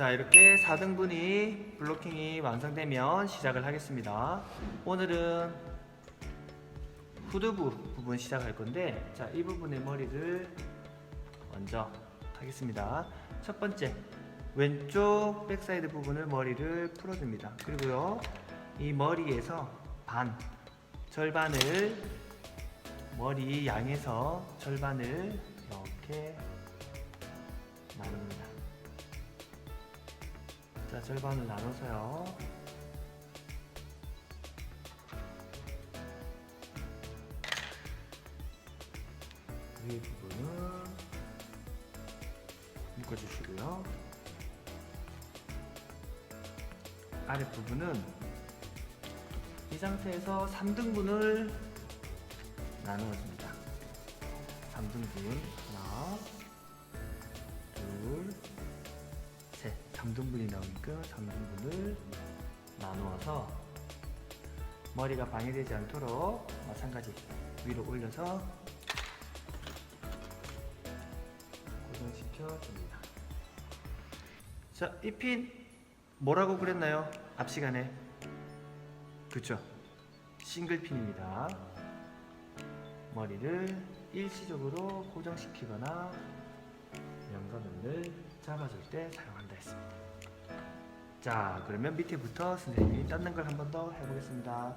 자 이렇게 4등분이 블로킹이 완성되면 시작을 하겠습니다. 오늘은 후두부 부분 시작할 건데 자 이 부분의 머리를 먼저 하겠습니다. 첫 번째 왼쪽 백사이드 부분을 머리를 풀어줍니다. 그리고요 이 머리에서 반 절반을 머리 양에서 절반을 이렇게 나눕니다 자 절반을 나눠서요. 위에 부분은 묶어주시고요. 아래 부분은 이 상태에서 3등분을 나누어줍니다. 3등분 하나 둘셋 3등분이 나오니까 3등분을 나누어서 머리가 방해되지 않도록 마찬가지 위로 올려서 고정시켜 줍니다. 자, 이 핀 뭐라고 그랬나요? 앞 시간에. 그쵸? 싱글 핀입니다. 머리를 일시적으로 고정시키거나 연관을 잡아줄 때 사용한다 했습니다. 자, 그러면 밑에부터 선생님이 닦는 걸 한 번 더 해보겠습니다.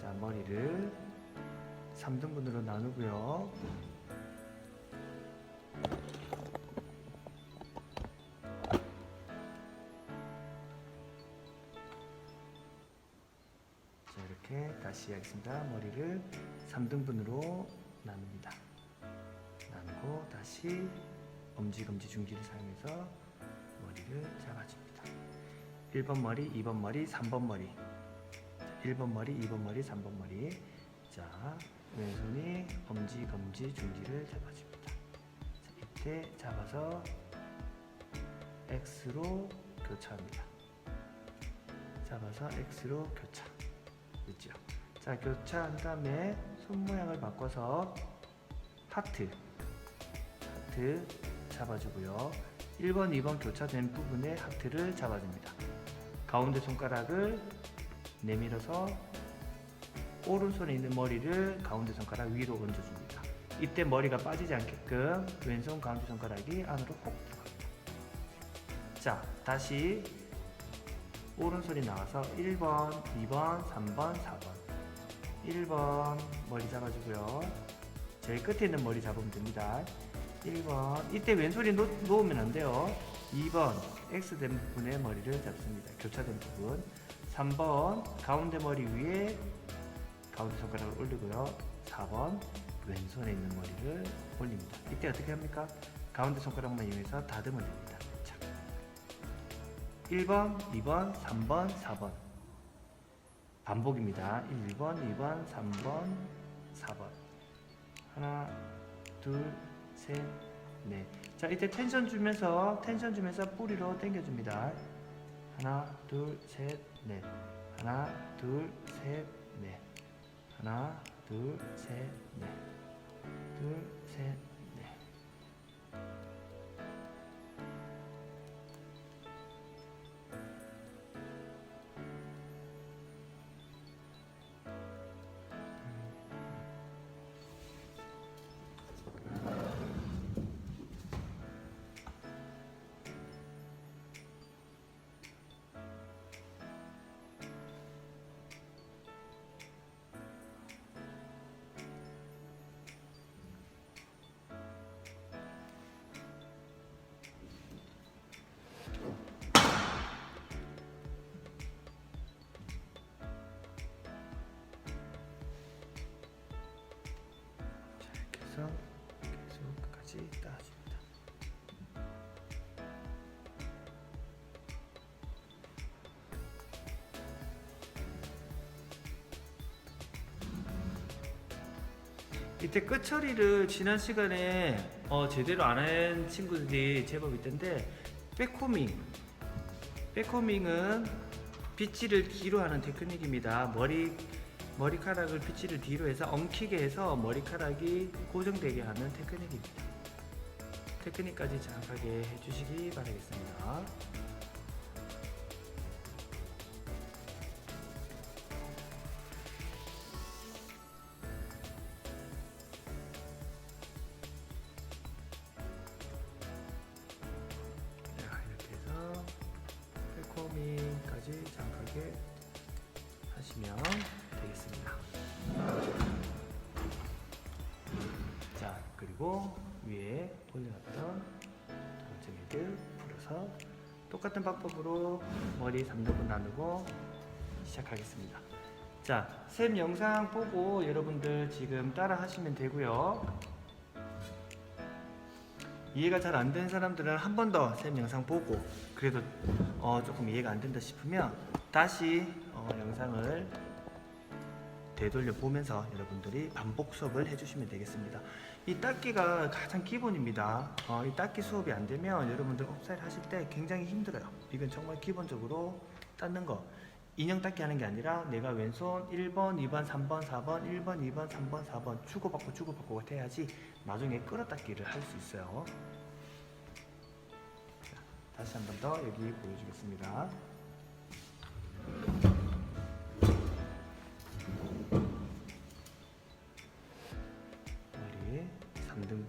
자, 머리를 3등분으로 나누고요. 자, 이렇게 다시 하겠습니다. 머리를 3등분으로 나눕니다. 다시 엄지, 검지, 중지를 사용해서 머리를 잡아줍니다. 1번 머리, 2번 머리, 3번 머리. 자, 1번 머리, 2번 머리, 3번 머리. 자, 왼손이 엄지, 검지, 중지를 잡아줍니다. 자, 이때 잡아서 X로 교차합니다. 잡아서 X로 교차. 있죠? 자, 교차한 다음에 손 모양을 바꿔서 하트. 하트 잡아주고요. 1번, 2번 교차된 부분에 하트를 잡아줍니다. 가운데 손가락을 내밀어서 오른손에 있는 머리를 가운데 손가락 위로 얹어줍니다. 이때 머리가 빠지지 않게끔 왼손 가운데 손가락이 안으로 꼭 들어갑니다. 자, 다시 오른손이 나와서 1번, 2번, 3번, 4번. 1번 머리 잡아주고요. 제일 끝에 있는 머리 잡으면 됩니다. 1번. 이때 왼손이 놓, 놓으면 안 돼요. 2번 X된 부분에 머리를 잡습니다. 교차된 부분. 3번 가운데 머리 위에 가운데 손가락을 올리고요. 4번 왼손에 있는 머리를 올립니다. 이때 어떻게 합니까? 가운데 손가락만 이용해서 다듬으면 됩니다. 자. 1번, 2번, 3번, 4번. 반복입니다. 1번, 2번, 3번, 4번. 하나, 둘, 셋, 넷. 자, 이때 텐션 주면서 텐션 주면서 뿌리로 당겨 줍니다. 하나, 둘, 셋, 넷. 하나, 둘, 셋, 넷. 하나, 둘, 셋, 넷. 둘, 셋, 따줍니다. 이때 끝 처리를 지난 시간에 어, 제대로 안 한 친구들이 제법 있던데 백호밍 백호밍은 빗질을 뒤로 하는 테크닉입니다. 머리 머리카락을 빗질을 뒤로 해서 엉키게 해서 머리카락이 고정되게 하는 테크닉입니다. 테크닉까지 정확하게 해주시기 바라겠습니다. 자, 이렇게 해서 펠코밍까지 정확하게 하시면 되겠습니다. 자, 그리고 올려놨던 동정이들 풀어서 똑같은 방법으로 머리 3등분 나누고 시작하겠습니다. 자, 쌤 영상 보고 여러분들 지금 따라 하시면 되고요. 이해가 잘 안 되는 사람들은 한 번 더 쌤 영상 보고 그래도 어, 조금 이해가 안 된다 싶으면 다시 어, 영상을 되돌려 보면서 여러분들이 반복 수업을 해주시면 되겠습니다. 이 닦기가 가장 기본입니다. 어, 이 닦기 수업이 안 되면 여러분들 옵사일 하실 때 굉장히 힘들어요. 이건 정말 기본적으로 닦는 거. 인형 닦기 하는 게 아니라 내가 왼손 1번, 2번, 3번, 4번, 1번, 2번, 3번, 4번 주고받고 주고받고 해야지 나중에 끌어닦기를 할 수 있어요. 자, 다시 한 번 더 여기 보여주겠습니다.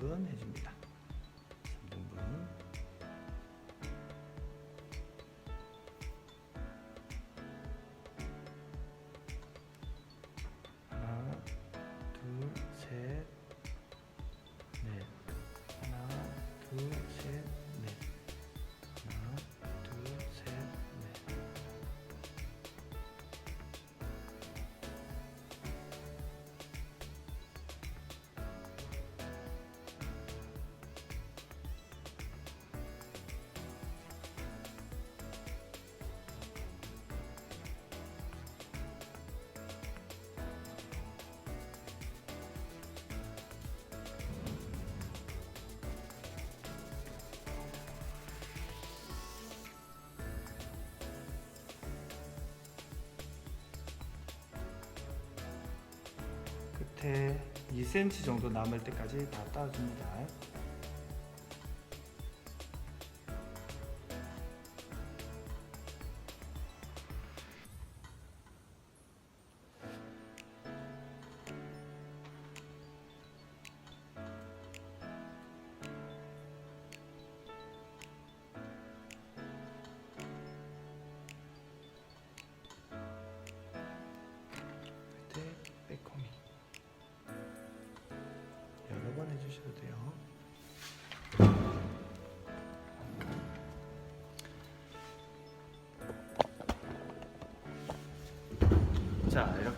3등분 해줍니다. 3등분. 하나, 둘, 셋, 넷. 하나, 둘, 끝에 2cm 정도 남을 때까지 다 따줍니다.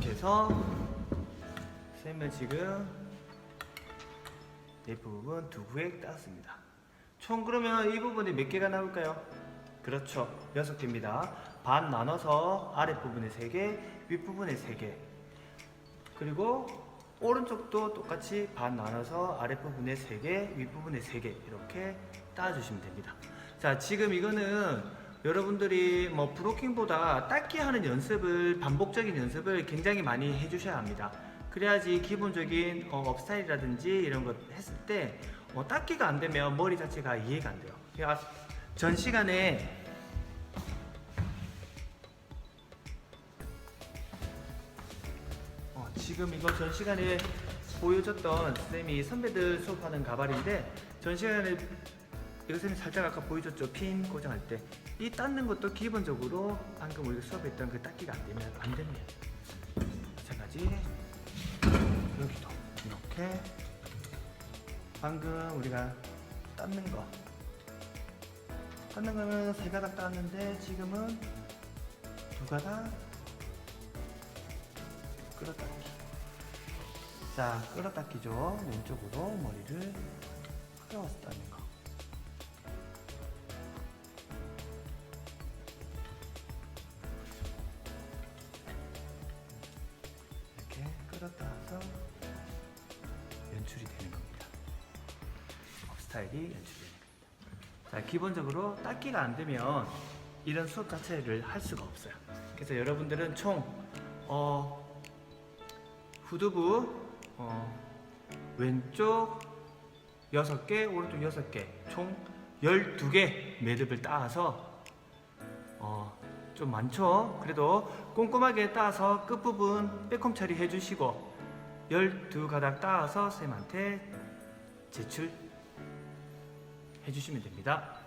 해서 쌤은 지금 네프 부분 두 구획 땄습니다. 총 그러면 이 부분이 몇 개가 나올까요? 그렇죠. 여섯 개입니다. 반 나눠서 아랫부분에 세 개, 윗부분에 세 개. 그리고 오른쪽도 똑같이 반 나눠서 아랫부분에 3개, 윗부분에 3개 이렇게 따주시면 됩니다. 자, 지금 이거는 여러분들이 뭐 브로킹보다 닦기 하는 연습을 반복적인 연습을 굉장히 많이 해주셔야 합니다. 그래야지 기본적인 어, 업스타일이라든지 이런 것 했을 때 어, 닦기가 안 되면 머리 자체가 이해가 안 돼요. 그러니까 전 시간에 어, 지금 이거 전 시간에 보여줬던 쌤이 선배들 수업하는 가발인데 전 시간에 이거 쌤이 살짝 아까 보여줬죠 핀 고정할 때 이 닦는 것도 기본적으로 방금 우리가 수업했던 그 닦기가 안 되면 안 됩니다. 마찬가지 여기도 이렇게 방금 우리가 닦는 거 닦는 거는 세 가닥 땄는데 지금은 두 가닥 끌어당기. 자, 끌어당기죠. 왼쪽으로 머리를 끌어와서 닦는 스타일이 연출되는 겁니다. 자, 기본적으로 닦기가 안 되면 이런 수업 자체를 할 수가 없어요. 그래서 여러분들은 총 어, 후두부 어, 왼쪽 6개, 오른쪽 6개, 총 12개 매듭을 따서 어, 좀 많죠? 그래도 꼼꼼하게 따서 끝부분 빼꼼 처리해 주시고 12가닥 따서 쌤한테 제출 해 주시면 됩니다.